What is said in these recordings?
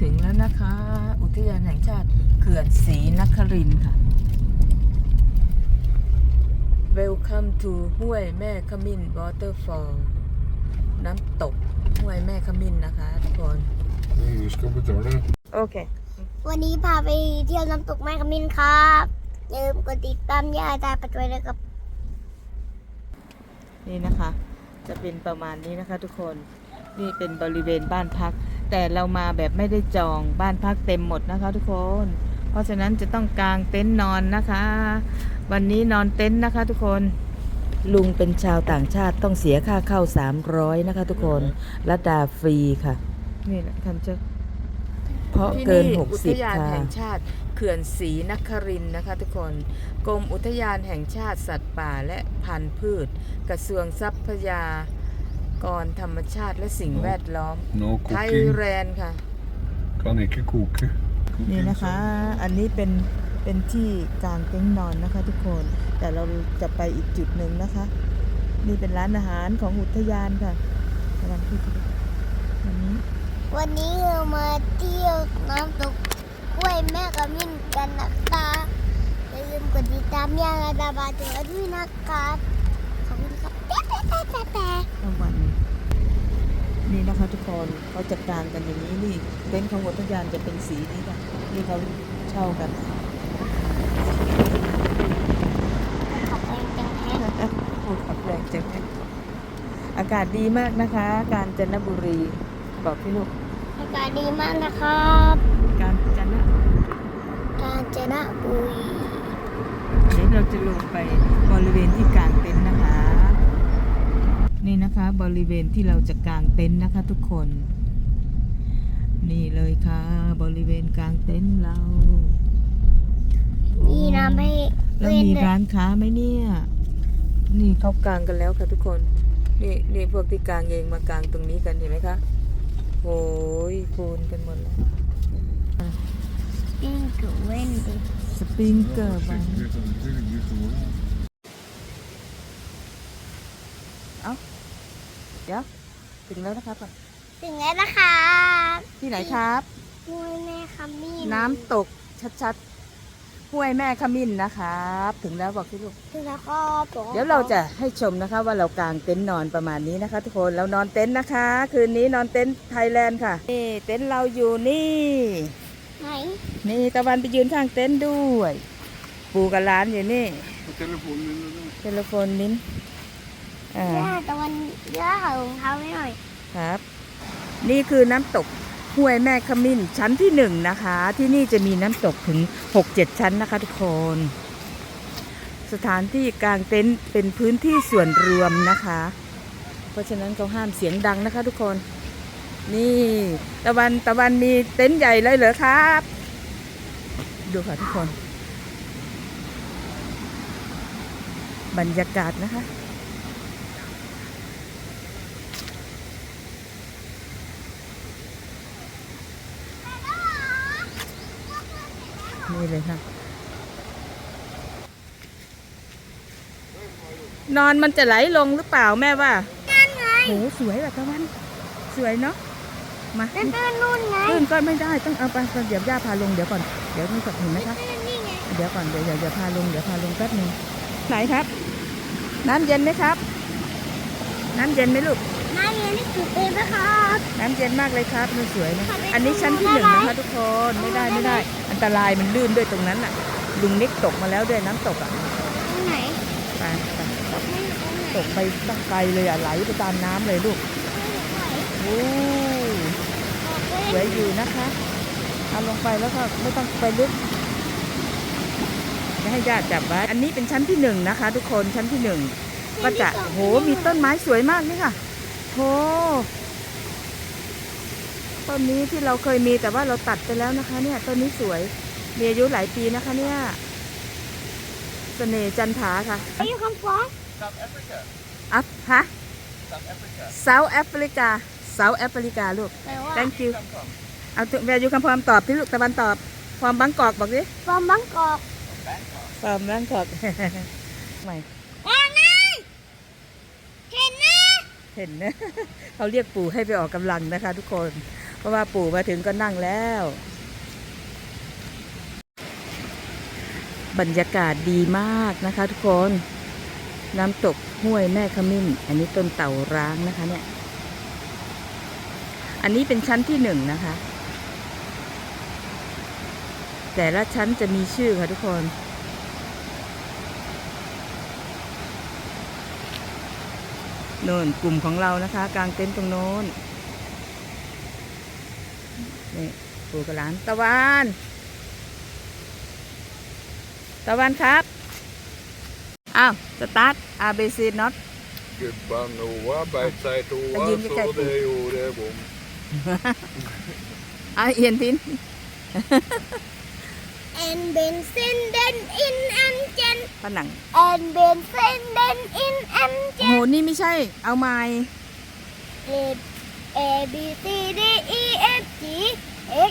ถึงแล้วนะคะ อุทยานแห่งชาติเขื่อนศรีนครินทร์ค่ะ Welcome to ห้วยแม่ขมิ้น Waterfall น้ำตกห้วยแม่ขมิ้นนะคะทุกคน Nee, je skal betale. โอเค วันนี้พาไปเที่ยวน้ำตกแม่ขมิ้นครับอย่าลืมกดติดตามย่าตาปัจจุบันเลยกับ นี่นะคะ จะเป็นประมาณนี้นะคะทุกคน นี่เป็นบริเวณบ้านพัก แต่เรามาแบบไม่ได้จองบ้านพักเต็มหมดนะคะ ทุกคน เพราะฉะนั้นจะต้องกางเต็นท์นอนนะคะ วันนี้นอนเต็นท์นะคะ ทุกคนลุงเป็นชาวต่างชาติต้องเสียค่าเข้า 300 นะคะ ทุกคนและดาฟรีค่ะ นี่แหละคันเจ้าเพราะเกินที่60อุทยานค่ะแห่งชาติเขื่อนศรีนครินทร์นะคะ ทุกคน กรมอุทยานแห่งชาติสัตว์ป่าและพันธุ์พืช กระทรวงทรัพยา กรธรรมชาติและสิ่งแวดล้อม No ไทย cooking. แลนด์ค่ะ Kan ikke koke. นี่นะคะ อันนี้เป็นเป็นที่กลางเต็นท์นอนนะคะทุกคน แต่เราจะไปอีกจุดหนึ่งนะคะ นี่เป็นร้านอาหารของอุทยานค่ะกำลังพูดถึงวันนี้วันนี้เรามาเที่ยวน้ำตกกล้วยแม่ขมิ้นกันนะคะอย่าลืมกดติดตามย่าตาปัจจุบันด้วยนะครับขอบคุณครับ แปะแปะแปะแปะแป๊ะกลางวันนี่นะคะทุกคนเขาจะกางกันอย่างนี้นี่เต็นท์ของอุทยานจะเป็นสีนี้ค่ะนี่เขาเช่ากันขอบคุณจังแฮะพูดขับแรงจังเลยอากาศดีมากนะคะ กาญจนบุรีบอกพี่ลูกอากาศดีมากนะครับ กาญจนกาญจนบุรีเดี๋ยวเราจะลงไปบริเวณที่กางเต นท์นะคะนี่นะคะบริเวณที่เราจะกางเต็นท์นะคะ ทุกคน นี่เลยค่ะ บริเวณกางเต็นท์เรามีน้ำให้แล้วเล่นมีด้วยร้านค้าไหมเนี่ย นี่เขากางกันแล้วค่ะทุกคน นี่นี่พวกที่กางเองมากางตรงนี้กันเห็นไหมคะโอ้ยคูนกันหมดแล้วปิ้งกับเว้นดิสปริงเกอร์บ้าง เดี๋ยวถึงแล้วนะครับก่อนถึงแล้วนะครับที่ไหนครับห้วยแม่ขมิ้นน้ำตกชัดๆห้วยแม่ขมิ้นนะครับ ถึงแล้วบอกที่ลูก ถึงแล้วครับผมเดี๋ยวเราจะให้ชมนะคะว่าเรากางเต็นท์นอนประมาณนี้นะคะ ทุกคนเรานอนเต็นท์นะคะ คืนนี้นอนเต็นท์ไทยแลนด์ค่ะนี่เต็นท์เราอยู่นี่ ไหนนี่ตะวันไปยืนข้างเต็นท์ด้วย ปูกับร้านอยู่นี่ De telefoon in de เทเลโฟนมิ้น อ่า ย่าตะวันย่าหารองเท้าไว้หน่อย ครับ นี่คือน้ำตกห้วยแม่ขมิ้นชั้นที่หนึ่งนะคะ ที่นี่จะมีน้ำตกถึง 6-7 ชั้นนะคะทุกคน สถานที่กลางเต็นท์เป็นพื้นที่ส่วนรวมนะคะ เพราะฉะนั้นเขาห้ามเสียงดังนะคะทุกคน นี่ตะวันตะวันมีเต็นท์ใหญ่เลยเหรอครับ ดูค่ะทุกคน บรรยากาศนะคะ นี่เลยค่ะ นอนมันจะไหลลงหรือเปล่าแม่ว่านั่นไงโหสวยแบบตะวัน สวยเนาะมานั่นคือนู่นไงขึ้นก็ไม่ได้ต้องเอาไปก่อนเดี๋ยวย่าพาลงเดี๋ยวก่อนเดี๋ยวนี่ก่อนเห็นไหมคะนั่นนี่ไงเดี๋ยวก่อนเดี๋ยวเดี๋ยวเดี๋ยวพาลงเดี๋ยวพาลงแป๊บหนึงไหนครับ น้ำเย็นไหมครับ น้ำเย็นไหมลูกน้าเรียนนี่คือเป็นนะครับน้ำเย็นมากเลยครับมันสวยนะขอไปอันนี้ชั้นที่หนึ่งดูได้นะไหมคะทุกคนไม่ได้ไม่ได้ อันตรายมันลื่นด้วยตรงนั้นน่ะ ลุงนิกตกมาแล้วด้วยน้ำตกอะตรงไหนไปไปไม่อยู่ตรงไหนตกไปตั้งไกลเลยอะไหลไปตามน้ำเลยลูกไม่อยู่ตรงไหนโอ้บอกสเลวยยอยู่นะคะเอาลงไปแล้วก็ไม่ต้องไปลึกจะให้ญาติจับไว้อันนี้เป็นชั้นที่หนึ่งนะคะ ทุกคนชั้นที่หนึ่งก็จะโหมีต้นไม้สวยมากนี่ค่ะโห ต้นนี้ที่เราเคยมีแต่ว่าเราตัดไปแล้วนะคะ เนี่ยต้นนี้สวยมีอายุหลายปีนะคะ เนี่ยเสน่ห์จันทราค่ะไปอยู่คำฟ้องอัฟฮะ South Africa South Africa ลูกแปลว่า thank you เอาแวร์ยูคำพรมตอบที่ลูกตะวันตอบพรอมบางกอกบอกดิฟอร์มบางกอกพรอมบางกอกใหม่ว่าไงเห็นนะเห็นนะเขาเรียกปู่ให้ไปออกกำลังนะคะทุกคนเพ ราะว่าปู่มาถึงก็นั่งแล้ว บรรยากาศดีมากนะคะทุกคน น้ำตกห้วยแม่ขมิ้น อันนี้ต้นเต่าร้างนะคะเนี่ย อันนี้เป็นชั้นที่หนึ่งนะคะ แต่ละชั้นจะมีชื่อค่ะทุกคนโน่นกลุ่มของเรานะคะ กลางเต็นท์ตรงโน้นนี่ ปู่กับหลานตะวัน ตะวันครับ อ้าว สตาร์ท ABC not Gubben Noah beit seg til Jeg Noah, gir meg så ikke- det gjorde bom. อะเอียนทิน En bensin in en jen ผนัง En bensin in en โอ้โหนี่ไม่ใช่ เอาไม้ jen A B C D E F G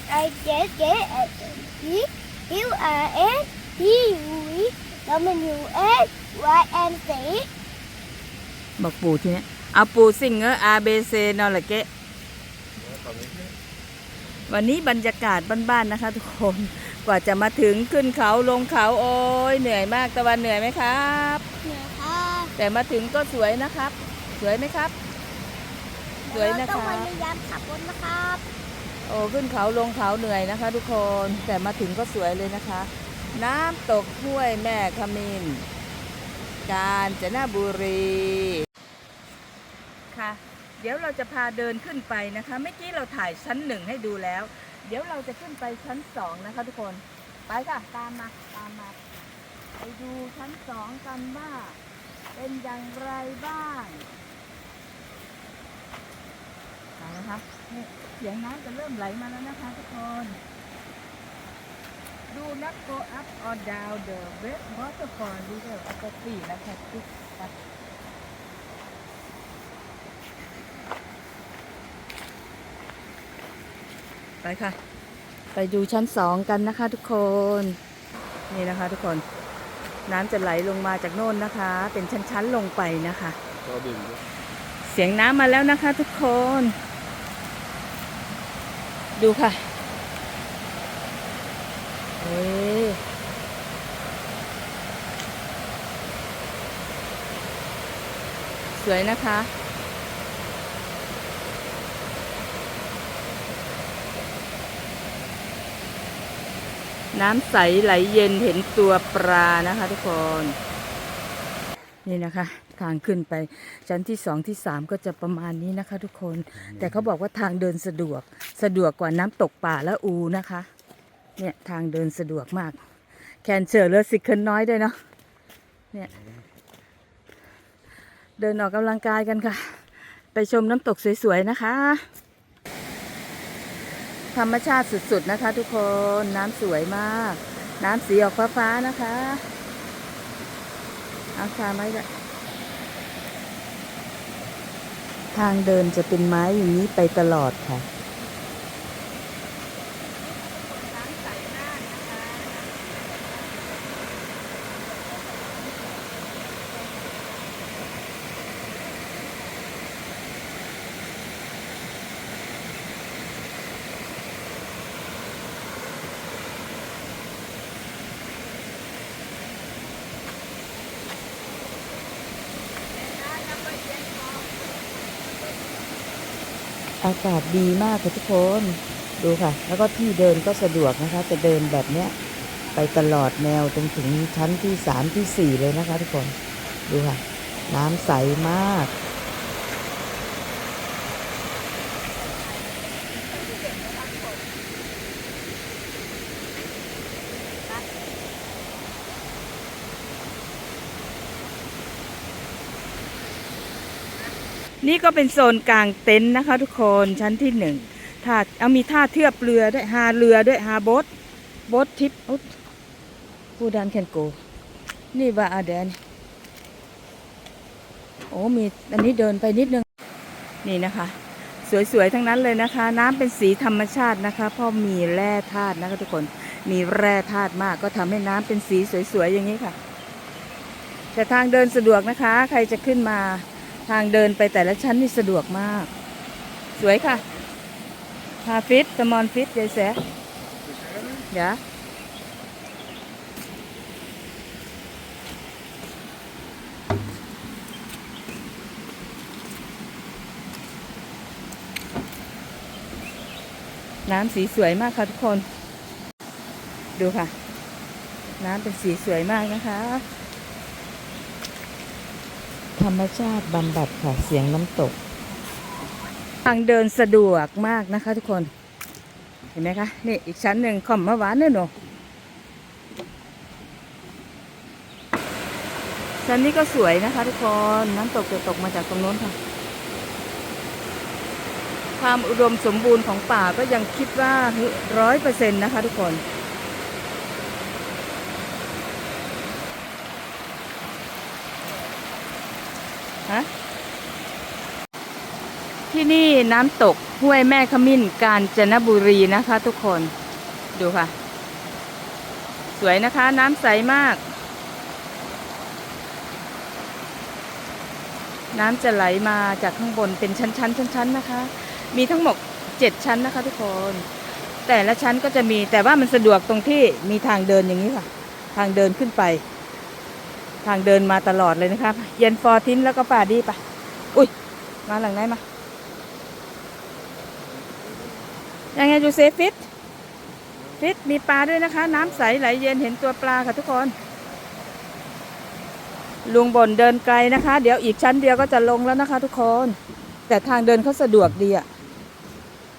H I J K L M N Q R S T U V W X Y and Z บอกปู่ทีเนี้ยเอาปู่ซิงเกอร์ ABC นอละเกะวันนี้บรรยากาศบ้านๆนะคะทุกคน กว่าจะมาถึงขึ้นเขาลงเขาโอ้ยเหนื่อยมากตะวันเหนื่อยไหมครับเหนี่อยค่ะแต่มาถึงก็สวยนะครับ สวยไหมครับ สวยนะเราต้องพยายามขับรถนะครับ โอ้ขึ้นเขาลงเขาเหนื่อยนะคะ ทุกคนแต่มาถึงก็สวยเลยนะคะ น้ำตกห้วยแม่ขมินกาญจนบุรีค่ะ เดี๋ยวเราจะพาเดินขึ้นไปนะคะเมื่อกี้เราถ่ายชั้นหนึ่งให้ดูแล้ว เดี๋ยวเราจะขึ้นไปชั้นสองนะคะ ทุกคนไปค่ะตามมาตามมาไปดูชั้นสองกันว่าเป็นอย่างไรบ้างไปนะคะ เสียงน้ำจะเริ่มไหลมาแล้วนะคะทุกคน Do not go up or down the red waterfall river at the feet นะคะทุกคนไปค่ะ ไปดูชั้นสองกันนะคะทุกคน นี่นะคะทุกคน น้ำจะไหลลงมาจากโน่นนะคะ เป็นชั้นๆลงไปนะคะ Ta bilder. เสียงน้ำมาแล้วนะคะทุกคน ดูค่ะเอ้สวยนะคะ น้ำใสไหลเย็นเห็นตัวปลานะคะทุกคน นี่นะคะ ทางขึ้นไปชั้นที่สองที่สามก็จะประมาณนี้นะคะ ทุกคน แต่เขาบอกว่าทางเดินสะดวกสะดวกกว่าน้ำตกป่าและอูนะคะ เนี่ยทางเดินสะดวกมาก แคนเชอร์เลอสิเคิลน้อยด้วยเนาะเนี่ยเดินออกกำลังกายกันค่ะ ไปชมน้ำตกสวยๆนะคะ ธรรมชาติสุดๆนะคะ ทุกคนน้ำสวยมาก น้ำสีออกฟ้าๆนะคะเอาคาไม้ด้วยทางเดินจะเป็นไม้อย่างนี้ไปตลอดค่ะ อากาศดีมากค่ะทุกคนดูค่ะ แล้วก็ที่เดินก็สะดวกนะคะ จะเดินแบบเนี้ยไปตลอดแนวจนถึงชั้นที่สามที่สี่เลยนะคะทุกคน ดูค่ะ น้ำใสมาก นี่ก็เป็นโซนกลางเต็นท์นะคะ ทุกคนชั้นที่หนึ่งท่าเอามีท่าเทียบเรือด้วยหาเรือด้วยหาโบ๊ทโบ๊ททิปอุ๊ผู้ดันแคนโก นี่ว่าอาแดนโอ้มีอันนี้เดินไปนิดนึง นี่นะคะ สวยๆ ทั้งนั้นเลยนะคะ น้ำเป็นสีธรรมชาตินะคะเพราะมีแร่ธาตุนะคะทุกคนมีแร่ธาตุมากก็ทำให้น้ำเป็นสีสวยๆ อย่างนี้ค่ะ แต่ทางเดินสะดวกนะคะ ใครจะขึ้นมา ทางเดินไปแต่ละชั้นนี่สะดวกมาก สวยค่ะฮาฟิตสมอนฟิตยายแสเดี๋ยวน้ำสีสวยมากค่ะทุกคน ดูค่ะ น้ำเป็นสีสวยมากนะคะ ธรรมชาติบำบัดค่ะเสียงน้ำตก ทางเดินสะดวกมากนะคะทุกคน เห็นไหมคะ นี่อีกชั้นหนึ่งขอมมะหวานเนื้อหนูชั้นนี้ก็สวยนะคะทุกคนน้ำตกจะตกมาจากตรงโน้นค่ะ ความอุดมสมบูรณ์ของป่าก็ยังคิดว่าร้อยเปอร์เซ็นต์นะคะทุกคน ที่นี่น้ำตกห้วยแม่ขมิ้นกาญจนบุรีนะคะทุกคนดูค่ะ สวยนะคะน้ำใสมาก น้ำจะไหลมาจากข้างบนเป็นชั้นๆชั้นๆนะคะ มีทั้งหมดเจ็ดชั้นนะคะทุกคน แต่ละชั้นก็จะมีแต่ว่ามันสะดวกตรงที่มีทางเดินอย่างนี้ค่ะ ทางเดินขึ้นไป ทางเดินมาตลอดเลยนะครับเย็นฟอร์ทินแล้วก็ป่าดีปะอุ้ยมาหลังไหนมา ยังไงจูเซฟิตฟิตมีปลาด้วยนะคะ น้ำใสไหลเย็นเห็นตัวปลาค่ะทุกคน ลุงบนเดินไกลนะคะ เดี๋ยวอีกชั้นเดียวก็จะลงแล้วนะคะ ทุกคน แต่ทางเดินเขาสะดวกดีอะ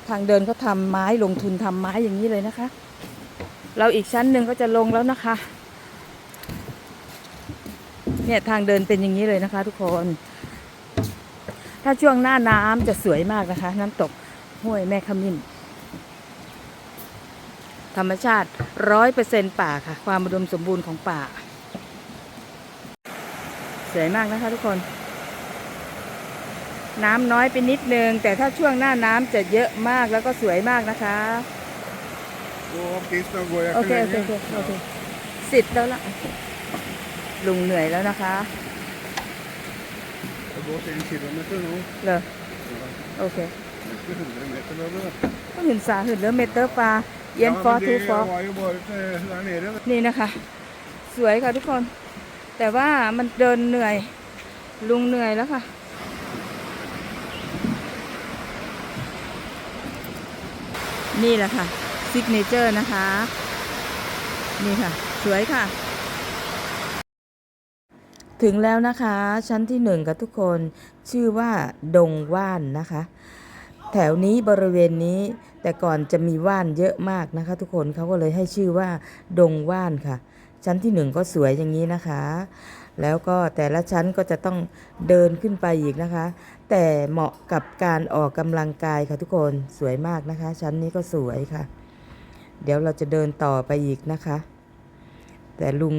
ทางเดินเขาทำไม้ลงทุนทำไม้อย่างนี้เลยนะคะ เราอีกชั้นหนึ่งก็จะลงแล้วนะคะ เนี่ยทางเดินเป็นอย่างนี้เลยนะคะ ทุกคน ถ้าช่วงหน้าน้ำจะสวยมากนะคะ น้ำตกห้วยแม่ขมิ้น ธรรมชาติร้อยเปอร์เซ็นป่าค่ะ ความอุดมสมบูรณ์ของป่า สวยมากนะคะทุกคน น้ำน้อยไปนิดนึง แต่ถ้าช่วงหน้าน้ำจะเยอะมากแล้วก็สวยมากนะคะ Gå upp dit och gå. Jag โอ kan เคโอเค lägga. โอเค โอเคสิทธิ์แล้วล่ะ ลุงเหนื่อยแล้วนะคะ Jag går till en kilometer nu. เลยโอเค ก็หืนสาหืนเรือเมเตอร์ปลาเย็นฟอทูฟอนี่นะคะ สวยค่ะทุกคน แต่ว่ามันเดินเหนื่อย ลุงเหนื่อยแล้วค่ะนี่แหละค่ะซิกเนเจอร์นะคะ นี่ค่ะ สวยค่ะ ถึงแล้วนะคะ ชั้นที่หนึ่งกับทุกคนชื่อว่าดงว่านนะคะ แถวนี้บริเวณนี้ แต่ก่อนจะมีว่านเยอะมากนะคะ ทุกคนเขาก็เลยให้ชื่อว่า ดงว่านค่ะ ชั้นที่หนึ่งก็สวยอย่างนี้นะคะ แล้วก็แต่ละชั้นก็จะต้องเดินขึ้นไปอีกนะคะ แต่เหมาะกับการออกกำลังกายค่ะทุกคนสวยมากนะคะ ชั้นนี้ก็สวยค่ะ เดี๋ยวเราจะเดินต่อไปอีกนะคะ แต่ลุง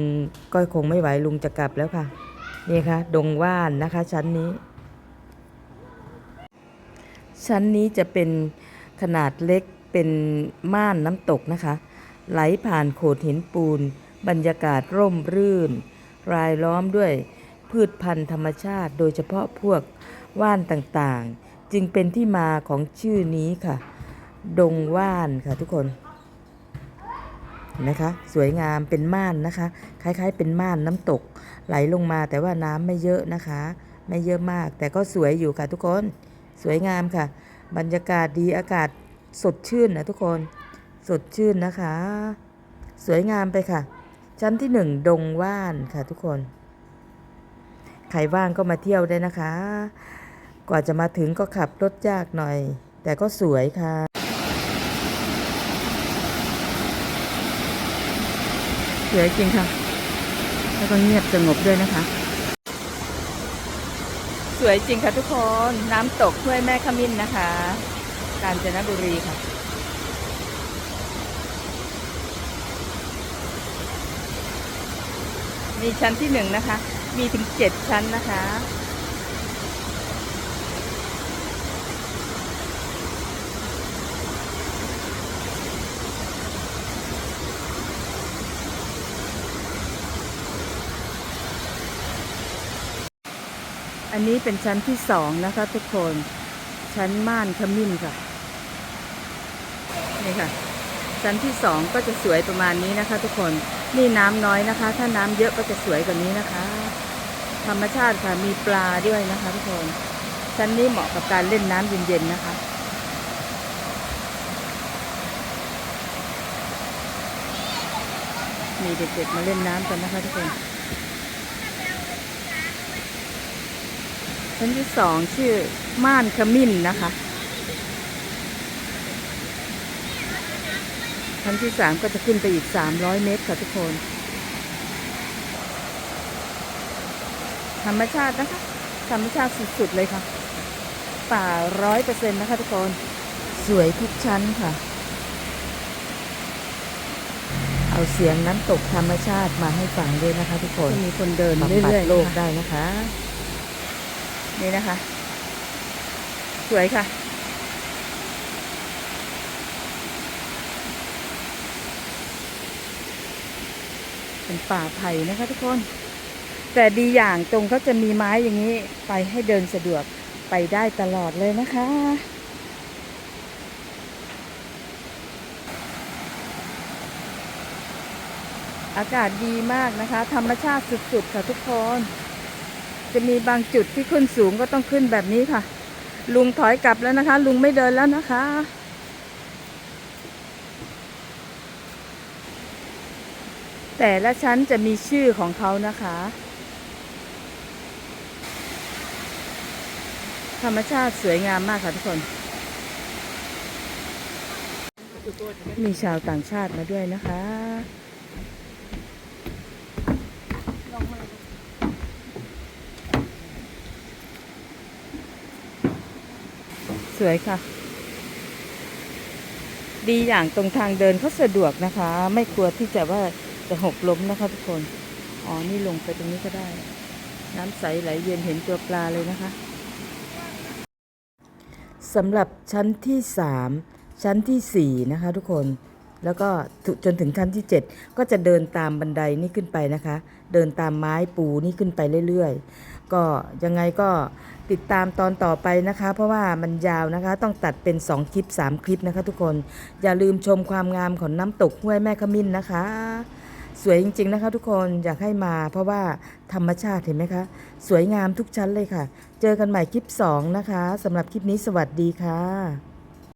ก็คงไม่ไหวลุงจะกลับแล้วค่ะนี่ค่ะ ดงว่านนะคะ ชั้นนี้ ชั้นนี้จะเป็นขนาดเล็กเป็นม่านน้ำตกนะคะ ไหลผ่านโขดหินปูน บรรยากาศร่มรื่น รายล้อมด้วยพืชพันธุ์ธรรมชาติโดยเฉพาะพวกว่านต่างๆ จึงเป็นที่มาของชื่อนี้ค่ะ ดงว่านค่ะทุกคนเห็นไหมคะสวยงามเป็นม่านนะคะ คล้ายๆ เป็นม่านน้ำตก ไหลลงมาแต่ว่าน้ำไม่เยอะนะคะ ไม่เยอะมาก แต่ก็สวยอยู่ค่ะทุกคน สวยงามค่ะ บรรยากาศดีอากาศสดชื่นนะทุกคนสดชื่นนะคะ สวยงามไปค่ะ ชั้นที่หนึ่งดงว่านค่ะทุกคน ใครว่างก็มาเที่ยวได้นะคะ กว่าจะมาถึงก็ขับรถยากหน่อย แต่ก็สวยค่ะ สวยจริงค่ะ แล้วก็เงียบสงบด้วยนะคะ สวยจริงค่ะทุกคน น้ำตกห้วยแม่ขมิ้นนะคะ กาญจนบุรีค่ะ มีชั้นที่หนึ่งนะคะ มีถึงเจ็ดชั้นนะคะ อันนี้เป็นชั้นที่สองนะคะทุกคน ชั้นม่านขมิ้นค่ะ นี่ค่ะ ชั้นที่สองก็จะสวยประมาณนี้นะคะ ทุกคน นี่น้ำน้อยนะคะ ถ้าน้ำเยอะก็จะสวยกว่านี้นะคะ ธรรมชาติค่ะ มีปลาด้วยนะคะ ทุกคน ชั้นนี้เหมาะกับการเล่นน้ำเย็นๆนะคะมีเด็กๆมาเล่นน้ำกันนะคะทุกคน ชั้นที่สองชื่อม่านขมิ้นนะคะ ชั้นที่สามก็จะขึ้นไปอีกสามร้อยเมตรค่ะทุกคน ธรรมชาตินะคะ ธรรมชาติสุดๆเลยค่ะ ป่าร้อยเปอร์เซ็นต์นะคะทุกคน สวยทุกชั้นค่ะ เอาเสียงน้ำตกธรรมชาติมาให้ฟังด้วยนะคะทุกคน มีคนเดินเรื่อยๆโลกได้นะคะ นี่นะคะ สวยค่ะ เป็นป่าไผ่นะคะทุกคน แต่ดีอย่างตรงเขาจะมีไม้อย่างนี้ ไปให้เดินสะดวกไปได้ตลอดเลยนะคะอากาศดีมากนะคะ ธรรมชาติสุดๆ ค่ะทุกคน จะมีบางจุดที่ขึ้นสูงก็ต้องขึ้นแบบนี้ค่ะ ลุงถอยกลับแล้วนะคะ ลุงไม่เดินแล้วนะคะ แต่ละชั้นจะมีชื่อของเขานะคะ ธรรมชาติสวยงามมากค่ะทุกคน มีชาวต่างชาติมาด้วยนะคะ สวยค่ะ ดีอย่างตรงทางเดินเขาสะดวกนะคะ ไม่กลัวที่จะว่าจะหกล้มนะคะทุกคน อ๋อ นี่ลงไปตรงนี้ก็ได้ น้ำใสไหลเย็นเห็นตัวปลาเลยนะคะสำหรับชั้นที่3ชั้นที่สี่นะคะทุกคนแล้วก็จนถึงชั้นที่ 7 ก็จะเดินตามบันไดนี่ขึ้นไปนะคะ เดินตามไม้ปูนี่ขึ้นไปเรื่อย ๆ ก็ยังไงก็ติดตามตอนต่อไปนะคะ เพราะว่ามันยาวนะคะ ต้องตัดเป็น 2 คลิป 3 คลิปนะคะ ทุกคนอย่าลืมชมความงามของน้ำตกห้วยแม่ขมิ้นนะคะ สวยจริง ๆ นะคะ ทุกคนอยากให้มา เพราะว่าธรรมชาติเห็นไหมคะ สวยงามทุกชั้นเลยค่ะ เจอกันใหม่คลิป 2 นะคะสำหรับคลิปนี้สวัสดีค่ะ